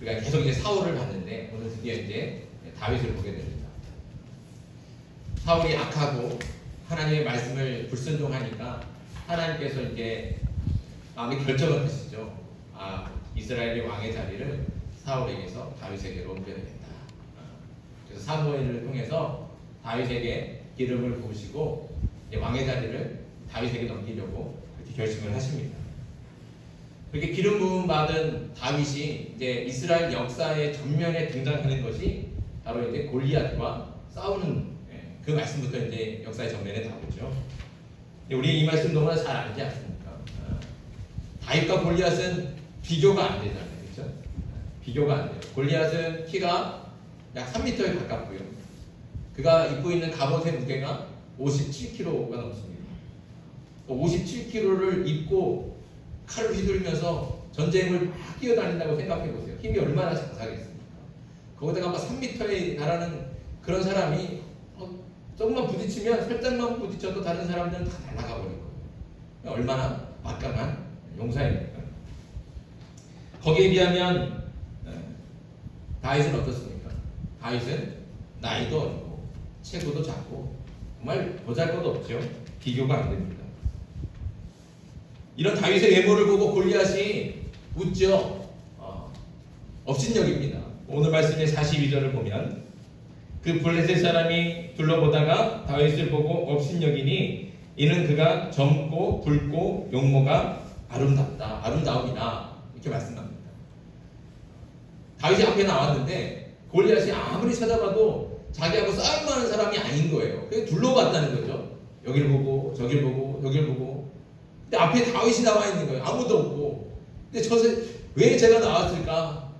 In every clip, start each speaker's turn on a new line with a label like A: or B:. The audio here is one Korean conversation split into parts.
A: 그러니까 계속 이제 사울을 봤는데 오늘 드디어 이제 다윗을 보게 됩니다. 사울이 악하고 하나님의 말씀을 불순종하니까 하나님께서 이제 마음의 결정을 하시죠. 아 이스라엘의 왕의 자리를 사울에게서 다윗에게로 옮겨야겠다. 그래서 사무엘을 통해서 다윗에게 기름을 부으시고 왕의 자리를 다윗에게 넘기려고 그렇게 결심을 하십니다. 그렇게 기름 부음 받은 다윗이 이제 이스라엘 역사의 전면에 등장하는 것이 바로 이제 골리앗과 싸우는 예, 그 말씀부터 이제 역사의 전면에 나오죠. 우리 이 말씀 너무나 잘 알지 않습니까? 아, 다윗과 골리앗은 비교가 안 되잖아요, 그렇죠? 비교가 안 돼요. 골리앗은 키가 약 3m에 가깝고요. 그가 입고 있는 갑옷의 무게가 57kg가 넘습니다. 57kg를 입고 칼을 휘둘면서 전쟁을 막 뛰어다닌다고 생각해 보세요. 힘이 얼마나 장사겠습니까? 거기다가 막 3m에 달하는 그런 사람이 어, 조금만 부딪히면 살짝만 부딪혀도 다른 사람들은 다 날아가 버릴 거예요. 얼마나 막강한 용사입니까? 거기에 비하면 에, 다윗은 어떻습니까? 다윗은 나이도 어리고 체구도 작고 정말 보잘것도 없죠. 비교가 안 됩니다. 이런 다윗의 외모를 보고 골리앗이 웃죠. 어, 업신여깁니다. 오늘 말씀의 42절을 보면 그 블레셋 사람이 둘러보다가 다윗을 보고 업신여기니 이는 그가 젊고 붉고 용모가 아름답다. 아름다움이다. 이렇게 말씀합니다. 다윗이 앞에 나왔는데 골리앗이 아무리 찾아봐도 자기하고 만한 사람이 아닌 거예요. 그래서 둘러봤다는 거죠. 여길 보고 저길 보고 여길 보고 근데 앞에 다윗이 나와 있는 거예요. 아무도 없고. 근데 저새 왜 제가 나왔을까?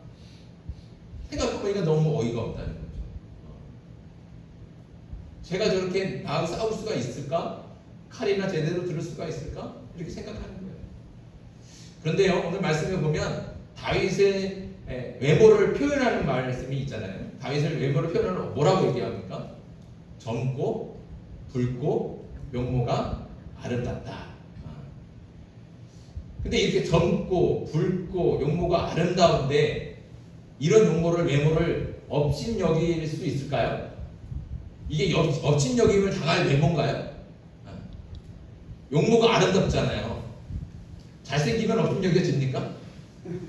A: 생각해보니까 너무 어이가 없다는 거죠. 제가 저렇게 나하고 싸울 수가 있을까? 칼이나 제대로 들을 수가 있을까? 이렇게 생각하는 거예요. 그런데요, 오늘 말씀에 보면 다윗의 예, 외모를 표현하는 말씀이 있잖아요. 다윗을 외모를 표현하는 뭐라고 얘기합니까? 젊고 붉고 용모가 아름답다. 아. 근데 이렇게 젊고 붉고 용모가 아름다운데 이런 용모를 외모를 업신 여길 수 있을까요? 이게 업- 업신여김을 당할 외모인가요? 아. 용모가 아름답잖아요. 잘생기면 업신 여겨집니까?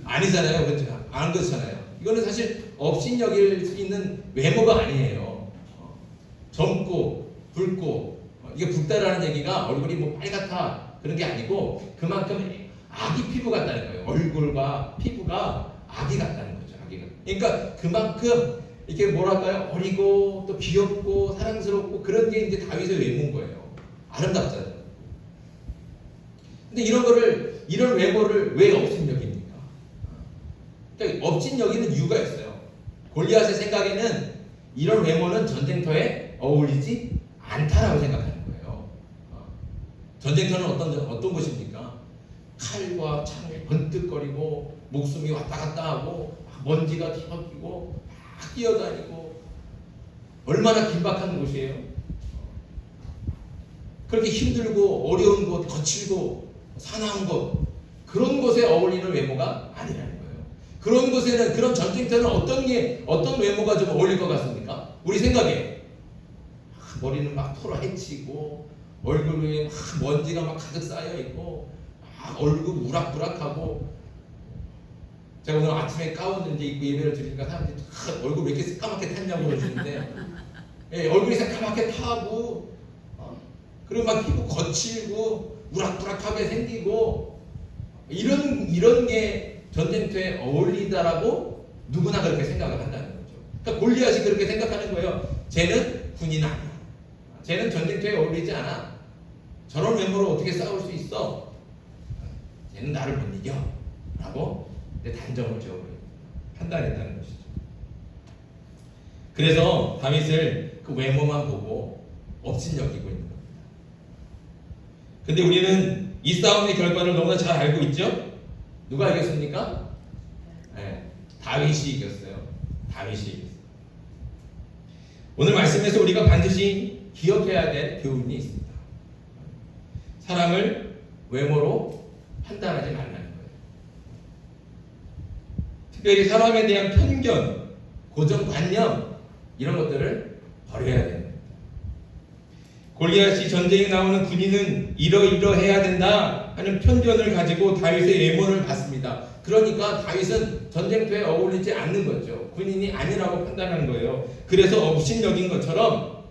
A: 아니잖아요. 그렇죠? 안 그렇잖아요. 이거는 사실 업신 여길 수 있는 외모가 아니에요. 어. 젊고 붉고 어, 이게 붉다라는 얘기가 얼굴이 뭐 빨갛다 그런 게 아니고 그만큼 아기 피부 같다는 거예요. 얼굴과 피부가 아기 같다는 거죠. 아기가. 그러니까 그만큼 이게 뭐랄까요? 어리고 또 귀엽고 사랑스럽고 그런 게 이제 다윗의 외모인 거예요. 아름답잖아요. 근데 이런 거를 이런 외모를 왜 업신 여깁니까? 그러니까 업신 여기는 이유가 있어요. 골리앗의 생각에는 이런 외모는 전쟁터에 어울리지 않다라고 생각하는 거예요. 어. 전쟁터는 어떤 어떤 곳입니까? 칼과 창을 번뜩거리고 목숨이 왔다 갔다 하고 먼지가 뒤섞이고 막 뛰어다니고 얼마나 긴박한 곳이에요. 그렇게 힘들고 어려운 곳, 거칠고 사나운 곳 그런 곳에 어울리는 외모가 아니라는 거예요. 그런 곳에는 그런 전쟁터는 어떤 게 어떤 외모가 좀 어울릴 것 같습니까? 우리 생각에 아, 머리는 막 털어 헤치고 얼굴 위에 막 먼지가 막 가득 쌓여 있고 막 얼굴 우락부락하고 제가 오늘 아침에 가운 이제 입고 예배를 드리니까 사람들이 다 얼굴 왜 이렇게 새까맣게 탔냐고 그러시는데 예, 얼굴이 새까맣게 타고 어? 그리고 막 피부 거칠고 우락부락하게 생기고 이런 이런 게 전쟁터에 어울리다라고 누구나 그렇게 생각을 한다는 거죠. 그러니까 골리앗이 그렇게 생각하는 거예요. 쟤는 군인 아니야. 쟤는 전쟁터에 어울리지 않아. 저런 외모로 어떻게 싸울 수 있어? 쟤는 나를 못 이겨. 라고 단정을 지어버립니다. 판단했다는 것이죠. 그래서 다윗을 그 외모만 보고 업신 여기고 있는 겁니다. 근데 우리는 이 싸움의 결과를 너무나 잘 알고 있죠? 누가 이겼습니까? 네, 다윗이 이겼어요. 다윗이 이겼어요. 오늘 말씀에서 우리가 반드시 기억해야 될 교훈이 있습니다. 사람을 외모로 판단하지 말라는 거예요. 특별히 사람에 대한 편견, 고정관념 이런 것들을 버려야 됩니다. 골리앗이 전쟁에 나오는 군인은 이러이러해야 된다 하는 편견을 가지고 다윗의 예문을 받습니다. 그러니까 다윗은 전쟁터에 어울리지 않는 거죠. 군인이 아니라고 판단하는 거예요. 그래서 업신여긴 것처럼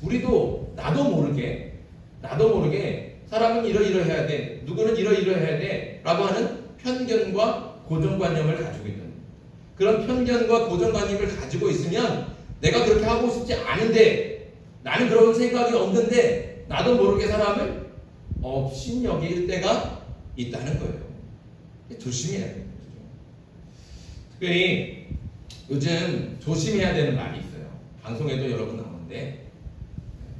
A: 우리도 나도 모르게 나도 모르게 사람은 이러이러해야 돼. 누구는 이러이러해야 돼. 라고 하는 편견과 고정관념을 가지고 있는 그런 편견과 고정관념을 가지고 있으면 내가 그렇게 하고 싶지 않은데 나는 그런 생각이 없는데 나도 모르게 사람을 업신여길 때가 있다는 거예요. 조심해야 돼요. 특별히 요즘 조심해야 되는 말이 있어요. 방송에도 여러 분 나오는데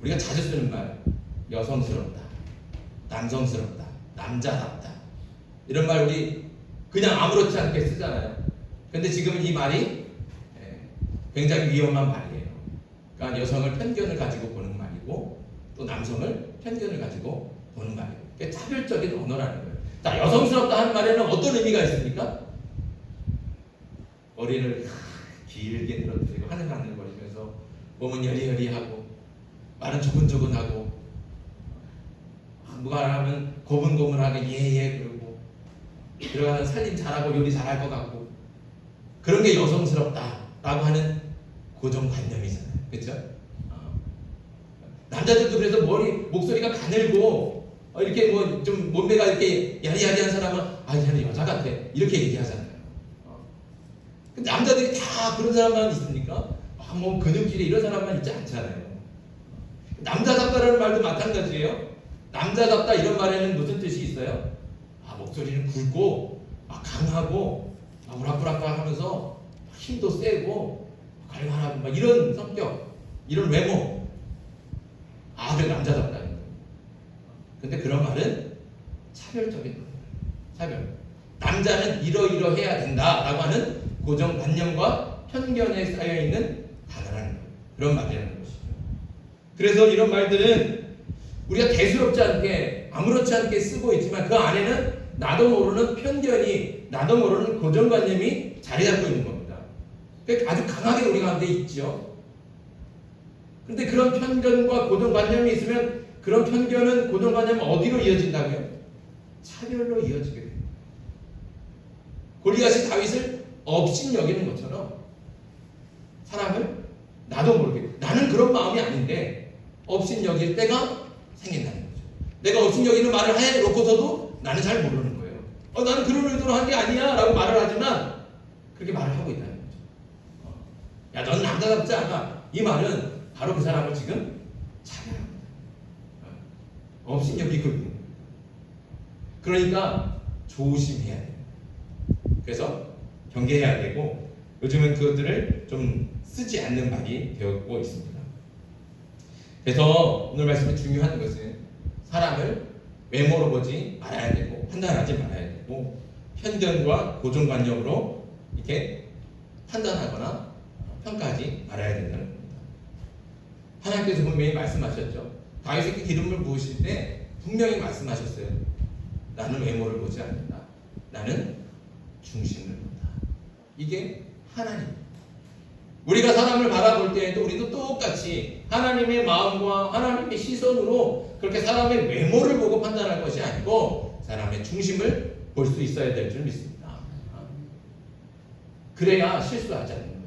A: 우리가 자주 쓰는 말 여성스럽다, 남성스럽다, 남자답다 이런 말 우리 그냥 아무렇지 않게 쓰잖아요. 근데 지금 이 말이 예, 굉장히 위험한 말이에요. 그러니까 여성을 편견을 가지고 보는 말이고 또 남성을 편견을 가지고 보는 말이에요. 그게 차별적인 언어라는 거예요. 자, 여성스럽다 하는 말에는 어떤 의미가 있습니까? 머리를 길게 늘어뜨리고 하늘하늘 거리면서 몸은 여리여리하고 말은 조근조근하고 누가 하면 고분고분하게 예예 그러고 들어가서 살림 잘하고 요리 잘할 것 같고 그런 게 여성스럽다라고 하는 고정관념이잖아요. 그렇죠? 어. 남자들도 그래서 머리 목소리가 가늘고 어, 이렇게 뭐 좀 몸매가 이렇게 야리야리한 사람은 아 얘는 여자 같아 이렇게 얘기하잖아요. 어. 근데 남자들이 다 그런 사람만 있습니까? 아, 뭐 근육질이 이런 사람만 있지 않잖아요. 남자답다라는 말도 마찬가지예요. 남자답다 이런 말에는 무슨 뜻이 있어요? 아 목소리는 굵고 아, 강하고 아, 우락부락 하면서 힘도 세고 갈갈하고 막 이런 성격, 이런 외모. 아, 그래 남자답다. 근데 그런 말은 차별적인 거예요. 차별. 남자는 이러이러 해야 된다라고 하는 고정관념과 편견에 쌓여 있는 단어라는 거예요. 그런 말이라는 것이죠. 그래서 이런 말들은 우리가 대수롭지 않게 아무렇지 않게 쓰고 있지만 그 안에는 나도 모르는 편견이 나도 모르는 고정관념이 자리 잡고 있는 겁니다. 그게 아주 강하게 우리 가운데 있죠. 근데 그런 편견과 고정관념이 있으면 그런 편견은 고정관념은 어디로 이어진다고요? 차별로 이어지게 됩니다. 골리앗이 다윗을 업신 여기는 것처럼 사람을 나도 모르게 나는 그런 마음이 아닌데 업신 여길 때가 생긴다는 거죠. 내가 여기는 말을 해 놓고서도 나는 잘 모르는 거예요. 어, 나는 그런 의도로 한 게 아니야 라고 말을 하지만 그렇게 말을 하고 있다는 거죠. 어. 야, 넌 남자답지 않아. 이 말은 바로 그 사람을 지금 차별합니다. 어. 있는 거예요. 그러니까 조심해야 돼요. 그래서 경계해야 되고 요즘은 그것들을 좀 쓰지 않는 말이 되었고 있습니다. 그래서 오늘 말씀에 중요한 것은 사람을 외모로 보지 말아야 되고 판단하지 말아야 되고 편견과 고정관념으로 이렇게 판단하거나 평가하지 말아야 된다는 겁니다. 하나님께서 분명히 말씀하셨죠. 다윗에게 기름을 부으실 때 분명히 말씀하셨어요. 나는 외모를 보지 않는다. 나는 중심을 본다. 이게 하나님. 우리가 사람을 바라볼 때에도 우리도 똑같이 하나님의 마음과 하나님의 시선으로 그렇게 사람의 외모를 보고 판단할 것이 아니고 사람의 중심을 볼 수 있어야 될 줄 믿습니다. 그래야 실수하지 않는 거예요.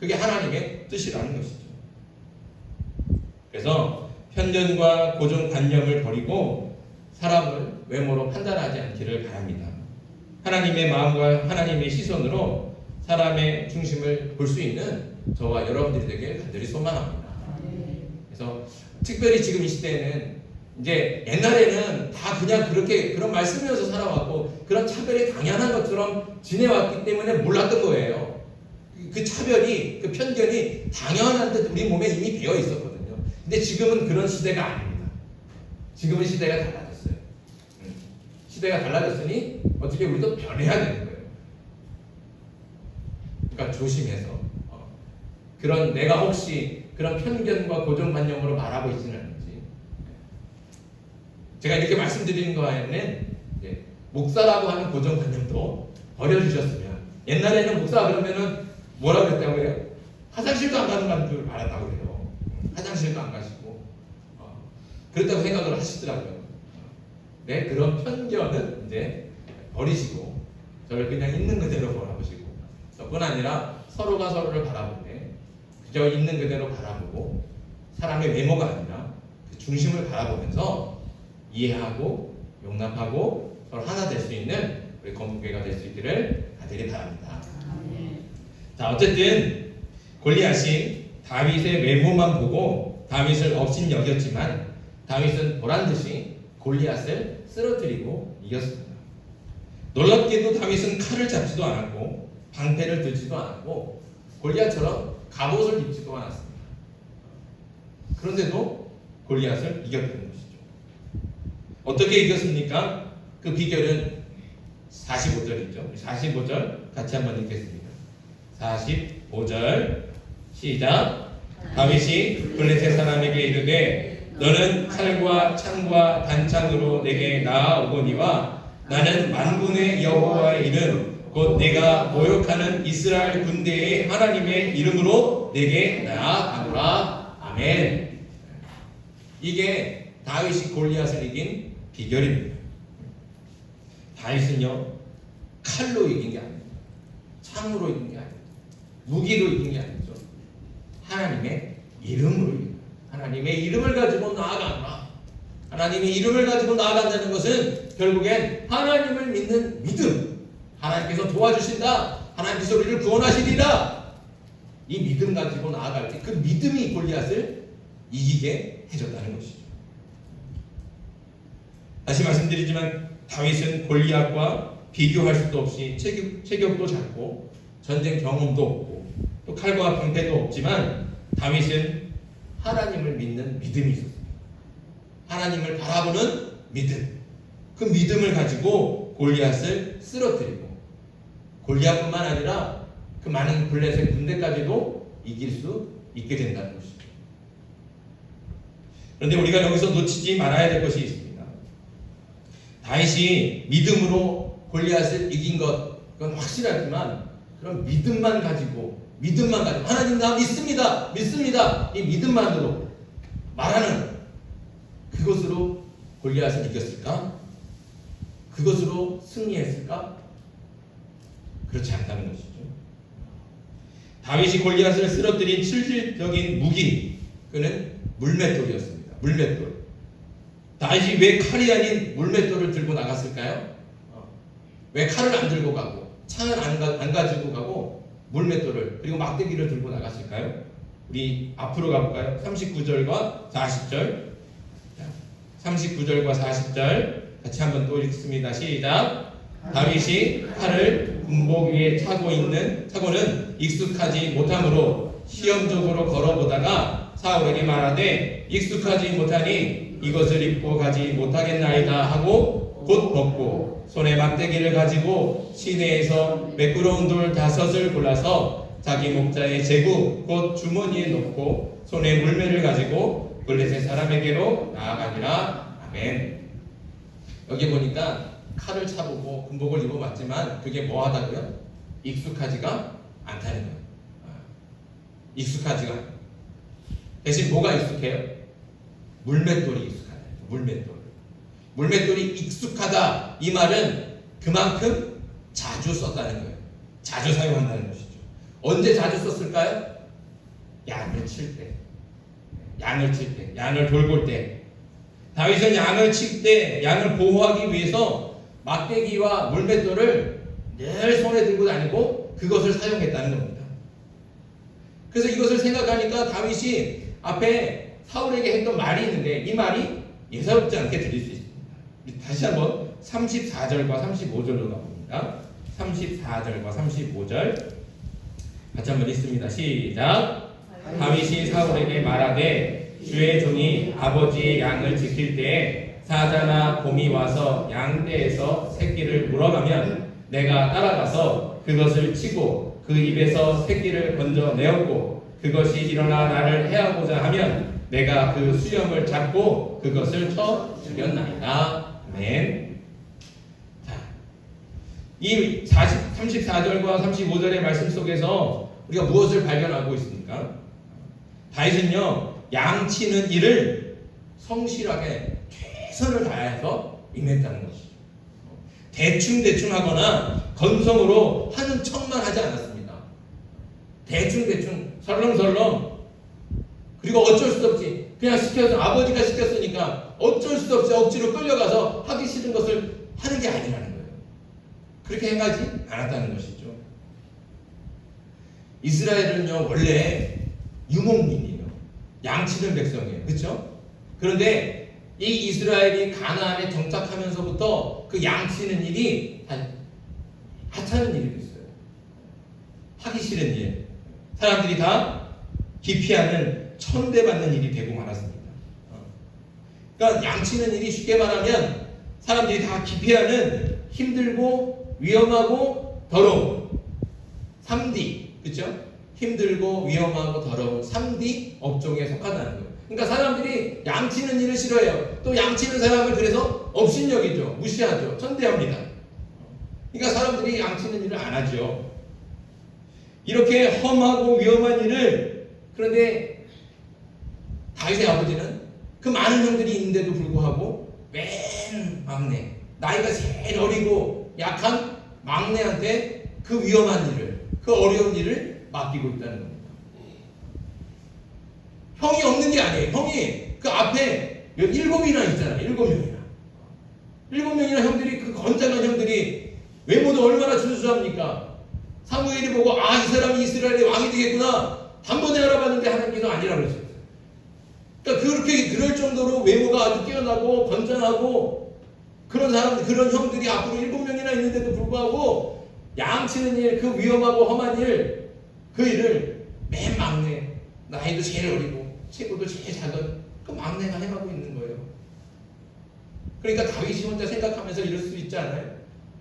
A: 그게 하나님의 뜻이라는 것이죠. 그래서 편견과 고정관념을 버리고 사람을 외모로 판단하지 않기를 바랍니다. 하나님의 마음과 하나님의 시선으로 사람의 중심을 볼 수 있는 저와 여러분들이 되길 간절히 소망합니다. 그래서 특별히 지금 이 시대에는 이제 옛날에는 다 그냥 그렇게 그런 말 쓰면서 살아왔고 그런 차별이 당연한 것처럼 지내왔기 때문에 몰랐던 거예요. 그 차별이 그 편견이 당연한 듯 우리 몸에 이미 배어 있었거든요. 근데 지금은 그런 시대가 아닙니다. 지금은 시대가 달라졌어요. 음. 시대가 달라졌으니 어떻게 우리도 변해야 되는 거예요. 그러니까 조심해서 어, 그런 내가 혹시 그런 편견과 고정관념으로 말하고 있지는 않은지 제가 이렇게 말씀드리는 거에는 이제 목사라고 하는 고정관념도 버려주셨으면 옛날에는 목사 그러면은 뭐라 그랬다고 해요? 화장실도 안 가는 건줄 알았다고 그래요. 화장실도 안 가시고 어, 그렇다고 생각을 하시더라고요. 네 그런 편견은 이제 버리시고 저를 그냥 있는 그대로 바라보시고 저 뿐 아니라 서로가 서로를 바라보네 그저 있는 그대로 바라보고 사람의 외모가 아니라 그 중심을 바라보면서 이해하고 용납하고 서로 하나 될 수 있는 우리 건국교회가 될 수 있기를 간절히 바랍니다. 자 어쨌든 골리앗이 다윗의 외모만 보고 다윗을 업신 여겼지만 다윗은 보란 듯이 골리앗을 쓰러뜨리고 이겼습니다. 놀랍게도 다윗은 칼을 잡지도 않았고 방패를 들지도 않았고 골리앗처럼 갑옷을 입지도 않았습니다. 그런데도 골리앗을 이겼다는 것이죠. 어떻게 이겼습니까? 그 비결은 45절이죠. 45절 같이 한번 읽겠습니다. 45절 시작. 다윗이 블레셋 사람에게 이르되 너는 칼과 창과 단창으로 내게 나아오거니와 나는 만군의 여호와의 이름 곧 내가 모욕하는 이스라엘 군대의 하나님의 이름으로 내게 나아가노라 아멘. 이게 다윗이 골리앗을 이긴 비결입니다. 다윗은요 칼로 이긴 게 아닙니다. 창으로 이긴 게 아닙니다. 무기로 이긴 게 아니죠. 하나님의 이름으로 이긴. 하나님의 이름을 가지고 나아간다. 하나님의 이름을 가지고 나아간다는 것은 결국엔 하나님을 믿는 믿음. 하나님께서 도와주신다. 하나님께서 우리를 구원하시리라. 이 믿음 가지고 나아갈 때 그 믿음이 골리앗을 이기게 해줬다는 것이죠. 다시 말씀드리지만 다윗은 골리앗과 비교할 수도 없이 체격, 체격도 작고 전쟁 경험도 없고 또 칼과 방패도 없지만 다윗은 하나님을 믿는 믿음이 있었습니다. 하나님을 바라보는 믿음. 그 믿음을 가지고 골리앗을 쓰러뜨리고 골리앗뿐만 아니라 그 많은 블레셋 군대까지도 이길 수 있게 된다는 것이죠. 그런데 우리가 여기서 놓치지 말아야 될 것이 있습니다. 다윗이 믿음으로 골리앗을 이긴 것 그건 확실하지만 그런 믿음만 가지고 믿음만 가지고 하나님 나 믿습니다 믿습니다 이 믿음만으로 말하는 그것으로 골리앗을 이겼을까? 그것으로 승리했을까? 그렇지 않다는 것이죠. 다윗이 골리앗을 쓰러뜨린 실질적인 무기 그는 물맷돌이었습니다. 물맷돌. 다윗이 왜 칼이 아닌 물맷돌을 들고 나갔을까요? 어. 왜 칼을 안 들고 가고 창을 안, 가, 안 가지고 가고 물맷돌을 그리고 막대기를 들고 나갔을까요? 우리 앞으로 가볼까요? 39절과 40절 39절과 40절 같이 한번 또 읽습니다. 시작. 다윗이 칼을 군복 위에 차고 있는 차고는 익숙하지 못하므로 시험적으로 걸어보다가 사울에게 말하되 익숙하지 못하니 이것을 입고 가지 못하겠나이다 하고 곧 벗고 손에 막대기를 가지고 시내에서 매끄러운 돌 다섯을 골라서 자기 목자의 제구 곧 주머니에 넣고 손에 물매를 가지고 블레셋 사람에게로 나아가니라 아멘. 여기 보니까 칼을 차보고 군복을 입어봤지만 그게 뭐하다고요? 익숙하지가 않다는 거예요. 아, 익숙하지가 않아요. 대신 뭐가 익숙해요? 물맷돌이 익숙하다. 물맷돌. 물맷돌이 익숙하다. 이 말은 그만큼 자주 썼다는 거예요. 자주 사용한다는 것이죠. 언제 자주 썼을까요? 양을 칠 때. 양을 칠 때. 양을 돌볼 때. 다윗은 양을 칠 때 양을 보호하기 위해서 막대기와 물맷돌을 늘 손에 들고 다니고 그것을 사용했다는 겁니다. 그래서 이것을 생각하니까 다윗이 앞에 사울에게 했던 말이 있는데 이 말이 예사롭지 않게 들릴 수 있습니다. 다시 한번 34절과 35절로 가봅니다. 34절과 35절 같이 한번 읽습니다. 시작. 다윗이 사울에게 말하되 주의 종이 아버지의 양을 지킬 때에 사자나 곰이 와서 양떼에서 새끼를 물어가면 내가 따라가서 그것을 치고 그 입에서 새끼를 건져내었고 그것이 일어나 나를 해하고자 하면 내가 그 수염을 잡고 그것을 쳐 죽였나이다. 아멘. 자, 이 40, 34절과 35절의 말씀 속에서 우리가 무엇을 발견하고 있습니까? 다윗은요 양치는 일을 성실하게 최선을 다해서 임했다는 것이죠. 대충 대충 하거나 건성으로 하는 척만 하지 않았습니다. 대충 대충 설렁설렁 그리고 어쩔 수 없지 그냥 시켜서 아버지가 시켰으니까 어쩔 수 없이 억지로 끌려가서 하기 싫은 것을 하는 게 아니라는 거예요. 그렇게 행하지 않았다는 것이죠. 이스라엘은요 원래 유목민이에요. 양치는 백성이에요. 그렇죠? 그런데 이 이스라엘이 가나안에 정착하면서부터 그 양치는 일이 한 하찮은 일이 됐어요. 하기 싫은 일. 사람들이 다 기피하는 천대받는 일이 되고 말았습니다. 어. 그러니까 양치는 일이 쉽게 말하면 사람들이 다 기피하는 힘들고 위험하고 더러운 3D 그렇죠? 힘들고 위험하고 더러운 3D 업종에 속하다는 거예요. 그러니까 사람들이 양치는 일을 싫어해요. 또 양치는 사람을 그래서 업신여기죠. 무시하죠. 천대합니다. 그러니까 사람들이 양치는 일을 안 하죠. 이렇게 험하고 위험한 일을 그런데 다윗의 아버지는 그 많은 형들이 있는데도 불구하고 맨 막내 나이가 제일 어리고 약한 막내한테 그 위험한 일을 그 어려운 일을 맡기고 있다는 겁니다. 형이 없는 게 아니에요. 형이 그 앞에 일곱이나 있잖아요. 일곱 명이나. 일곱 명이나 형들이 그 건장한 형들이 외모도 얼마나 준수합니까? 사무엘이 보고 아 이 사람이 이스라엘의 왕이 되겠구나 단번에 알아봤는데 하나님께서 아니라고 그러셨어요. 그러니까 그렇게 그럴 정도로 외모가 아주 뛰어나고 건장하고 그런 사람 그런 형들이 앞으로 일곱 명이나 있는데도 불구하고 양치는 일, 그 위험하고 험한 일, 그 일을 맨 막내 나이도 제일 어리고 체구도 제일 작은 그 막내가 행하고 있는 거예요. 그러니까 다윗이 혼자 생각하면서 이럴 수 있지 않아요?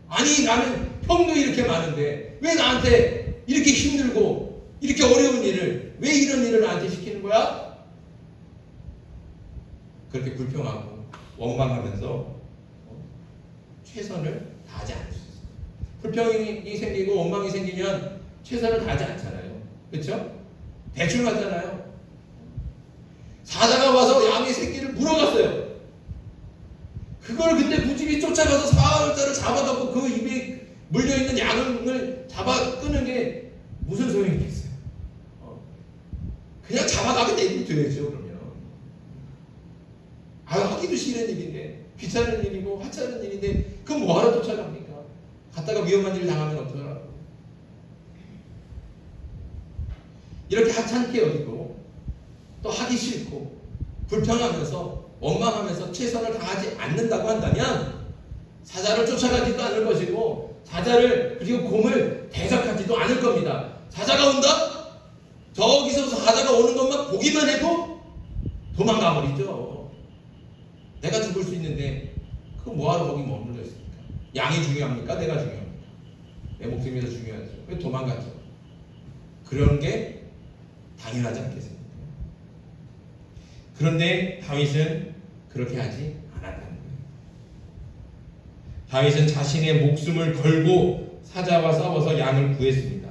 A: 아니 나는 형도 이렇게 많은데 왜 나한테 이렇게 힘들고 이렇게 어려운 일을 왜 이런 일을 나한테 시키는 거야? 그렇게 불평하고 원망하면서 최선을 다하지 않을 수 있어요. 불평이 생기고 원망이 생기면 최선을 다하지 않잖아요. 그렇죠? 대충 하잖아요. 사자가 와서 양의 새끼를 물어갔어요. 그걸 근데 무집이 쫓아가서 사자를 잡아갖고 그 입에 물려있는 양을 잡아 끄는 게 무슨 소용이 있겠어요? 어. 그냥 잡아가게 내면 되죠, 그러면. 아, 하기도 싫은 일인데, 귀찮은 일이고, 하찮은 일인데, 그럼 뭐하러 쫓아갑니까? 갔다가 위험한 일 당하면 어떡하라고. 이렇게 하찮게 여기고, 또 하기 싫고, 불평하면서, 원망하면서 최선을 다하지 않는다고 한다면, 사자를 쫓아가지도 않을 것이고, 사자를, 그리고 곰을 대적하지도 않을 겁니다. 사자가 온다? 저기서 사자가 오는 것만 보기만 해도 도망가 버리죠. 내가 죽을 수 있는데, 그 뭐하러 거기 머물러 있습니까? 양이 중요합니까? 내가 중요합니까? 내 목숨이 더 중요하죠. 왜 도망가죠? 그런 게 당연하지 않겠습니까? 그런데 다윗은 그렇게 하지 않았다는 거예요. 다윗은 자신의 목숨을 걸고 사자와 싸워서 양을 구했습니다.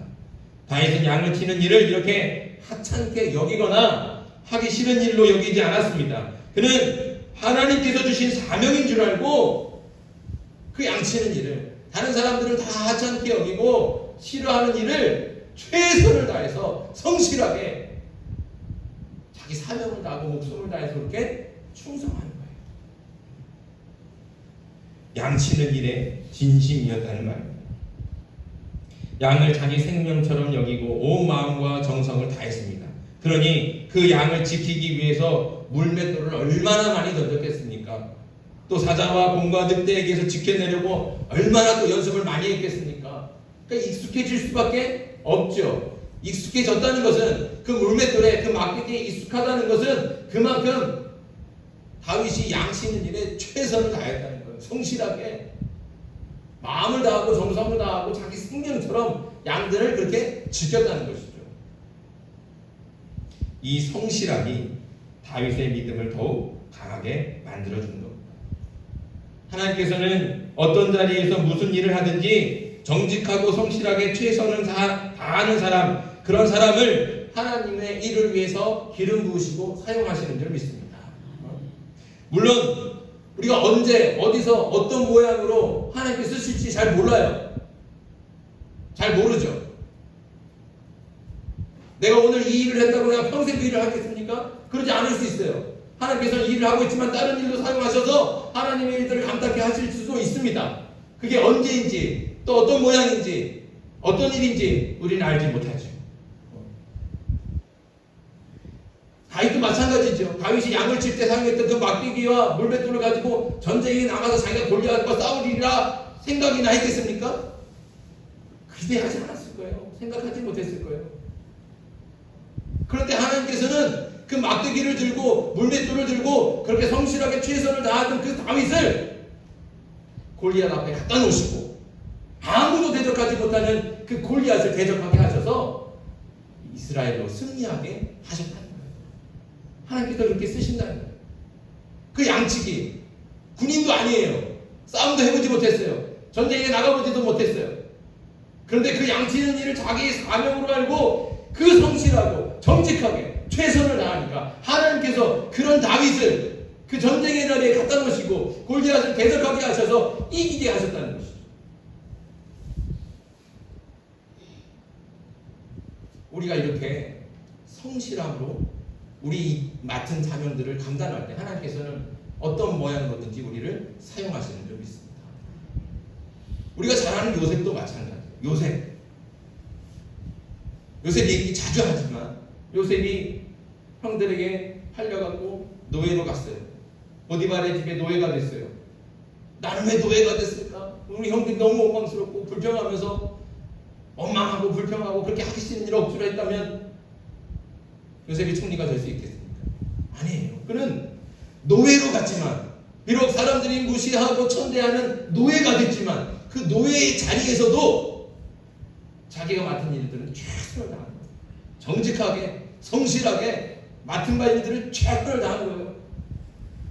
A: 다윗은 양을 치는 일을 이렇게 하찮게 여기거나 하기 싫은 일로 여기지 않았습니다. 그는 하나님께서 주신 사명인 줄 알고 그 양치는 일을 다른 사람들은 다 하찮게 여기고 싫어하는 일을 최선을 다해서 성실하게 자기 사명을 다하고 목숨을 다해서 그렇게 충성하는 거예요. 양치는 일에 진심이었다는 말입니다. 양을 자기 생명처럼 여기고 온 마음과 정성을 다했습니다. 그러니 그 양을 지키기 위해서 물맷돌을 얼마나 많이 던졌겠습니까? 또 사자와 곰과 늑대에게서 지켜내려고 얼마나 또 연습을 많이 했겠습니까? 그러니까 익숙해질 수밖에 없죠. 익숙해졌다는 것은 그 물맷돌에 그 막대기에 익숙하다는 것은 그만큼 다윗이 양치는 일에 최선을 다했다는 거예요. 성실하게 마음을 다하고 정성을 다하고 자기 생명처럼 양들을 그렇게 지켰다는 것이죠. 이 성실함이 다윗의 믿음을 더욱 강하게 만들어준 겁니다. 하나님께서는 어떤 자리에서 무슨 일을 하든지 정직하고 성실하게 최선을 다, 다하는 사람 그런 사람을 하나님의 일을 위해서 기름 부으시고 사용하시는 줄 믿습니다. 물론 우리가 언제 어디서 어떤 모양으로 하나님께 쓰실지 잘 몰라요. 잘 모르죠. 내가 오늘 이 일을 했다고 내가 평생 그 일을 하겠습니까? 그러지 않을 수 있어요. 하나님께서 이 일을 하고 있지만 다른 일도 사용하셔서 하나님의 일들을 감당케 하실 수도 있습니다. 그게 언제인지 또 어떤 모양인지 어떤 일인지 우리는 알지 못하죠. 다윗도 마찬가지죠. 다윗이 양을 칠 때 사용했던 그 막대기와 물맷돌을 가지고 전쟁에 나가서 자기가 골리앗과 싸우리라 생각이나 했겠습니까? 기대하지 않았을 거예요. 생각하지 못했을 거예요. 그런데 하나님께서는 그 막대기를 들고 물맷돌을 들고 그렇게 성실하게 최선을 다하던 그 다윗을 골리앗 앞에 갖다 놓으시고 아무도 대적하지 못하는 그 골리앗을 대적하게 하셔서 이스라엘로 승리하게 거예요. 하나님께서 그렇게 쓰신다는 거예요. 그 양치기 군인도 아니에요. 싸움도 해보지 못했어요. 전쟁에 나가보지도 못했어요. 그런데 그 양치는 일을 자기 사명으로 알고 그 성실하고 정직하게 최선을 다하니까 하나님께서 그런 다윗을 그 전쟁의 날에 갖다 놓으시고 골리앗을 대적하게 하셔서 이기게 하셨다는 것이죠. 우리가 이렇게 성실함으로 우리 맡은 사명들을 감당할 때 하나님께서는 어떤 모양으로든지 우리를 사용하시는 줄 믿습니다. 우리가 잘 아는 요셉도 마찬가지예요. 요셉. 요셉 얘기 자주 하지만 요셉이 형들에게 팔려갖고 노예로 갔어요. 보디발의 집에 노예가 됐어요. 나는 왜 노예가 됐을까? 우리 형들이 너무 원망스럽고 불평하면서 원망하고 불평하고 그렇게 하기 싫은 일 억지로 했다면 요셉이 총리가 될 수 있겠습니까? 아니에요. 그는 노예로 갔지만 비록 사람들이 무시하고 천대하는 노예가 됐지만 그 노예의 자리에서도 자기가 맡은 일들은 최선을 다하는 거예요. 정직하게 성실하게 맡은 바 일들을 최선을 다하는 거예요.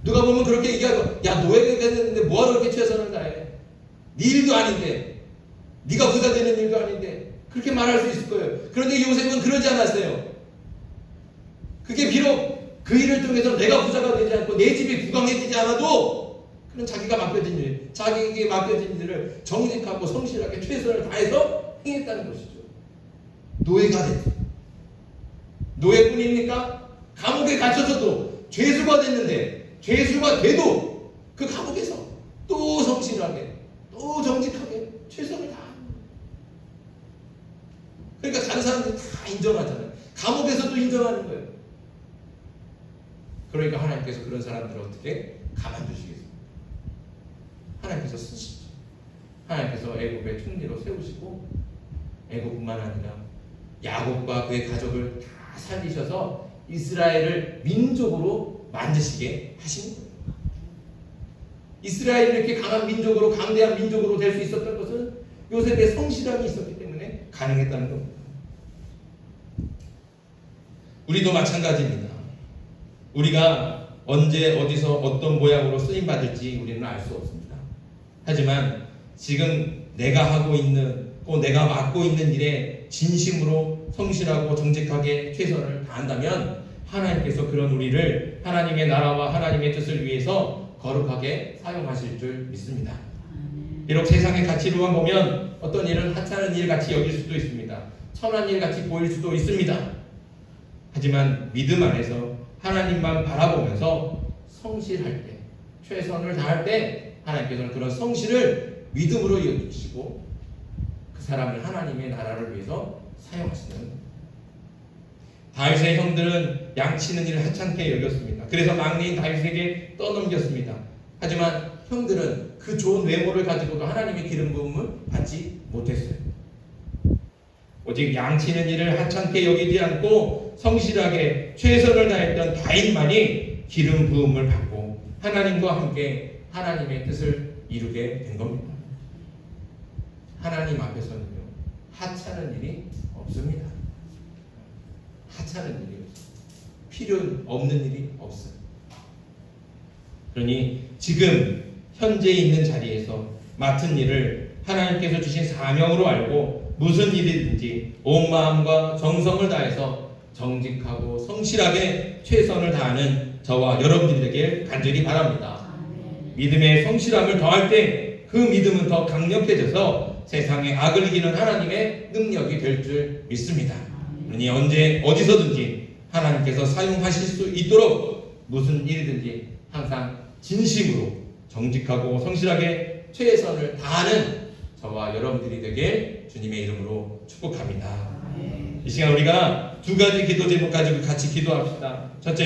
A: 누가 보면 그렇게 얘기하고 야 노예가 됐는데 뭐하러 그렇게 최선을 다해? 네 일도 아닌데 네가 부자 되는 일도 아닌데 그렇게 말할 수 있을 거예요. 그런데 요셉은 그러지 않았어요. 그게 비록 그 일을 통해서 내가 부자가 되지 않고 내 집이 부강해지지 않아도 그는 자기가 맡겨진 일, 자기에게 맡겨진 일을 정직하고 성실하게 최선을 다해서 행했다는 것이죠. 노예가 됐죠. 노예뿐입니까? 감옥에 갇혀서도 죄수가 됐는데 죄수가 돼도 그 감옥에서 또 성실하게 또 정직하게 최선을 다하는 거예요. 그러니까 다른 사람들이 다 인정하잖아요. 감옥에서도 인정하는 거예요. 그러니까 하나님께서 그런 사람들을 어떻게 가만두시겠습니까? 하나님께서 쓰시죠. 하나님께서 애굽의 총리로 세우시고 애굽뿐만 아니라 야곱과 그의 가족을 다 살리셔서 이스라엘을 민족으로 만드시게 하신 거예요. 이스라엘이 이렇게 강한 민족으로 강대한 민족으로 될 수 있었던 것은 요셉의 성실함이 있었기 때문에 가능했다는 겁니다. 우리도 마찬가지입니다. 우리가 언제 어디서 어떤 모양으로 쓰임 받을지 우리는 알 수 없습니다. 하지만 지금 내가 하고 있는 또 내가 맡고 있는 일에 진심으로 성실하고 정직하게 최선을 다한다면 하나님께서 그런 우리를 하나님의 나라와 하나님의 뜻을 위해서 거룩하게 사용하실 줄 믿습니다. 비록 세상의 가치로만 보면 어떤 일은 하찮은 일 같이 여길 수도 있습니다. 천한 일 같이 보일 수도 있습니다. 하지만 믿음 안에서 하나님만 바라보면서 성실할 때, 최선을 다할 때 하나님께서는 그런 성실을 믿음으로 이어주시고 그 사람을 하나님의 나라를 위해서 사용하시는 다윗의 형들은 양치는 일을 하찮게 여겼습니다. 그래서 막내인 다윗에게 떠넘겼습니다. 하지만 형들은 그 좋은 외모를 가지고도 하나님의 기름 부음을 받지 못했어요. 오직 양치는 일을 하찮게 여기지 않고 성실하게 최선을 다했던 다윗만이 기름 부음을 받고 하나님과 함께 하나님의 뜻을 이루게 된 겁니다. 하나님 앞에서는요 하찮은 일이 없습니다. 하찮은 일이 없어요. 필요 없는 일이 없어요. 그러니 지금 현재 있는 자리에서 맡은 일을 하나님께서 주신 사명으로 알고 무슨 일이든지 온 마음과 정성을 다해서 정직하고 성실하게 최선을 다하는 저와 여러분들이 되길 간절히 바랍니다. 믿음의 성실함을 더할 때 그 믿음은 더 강력해져서 세상의 악을 이기는 하나님의 능력이 될 줄 믿습니다. 그러니 언제 어디서든지 하나님께서 사용하실 수 있도록 무슨 일이든지 항상 진심으로 정직하고 성실하게 최선을 다하는 저와 여러분들이 되길 주님의 이름으로 축복합니다. 이 시간 우리가 두 가지 기도 제목 가지고 같이 기도합시다. 첫째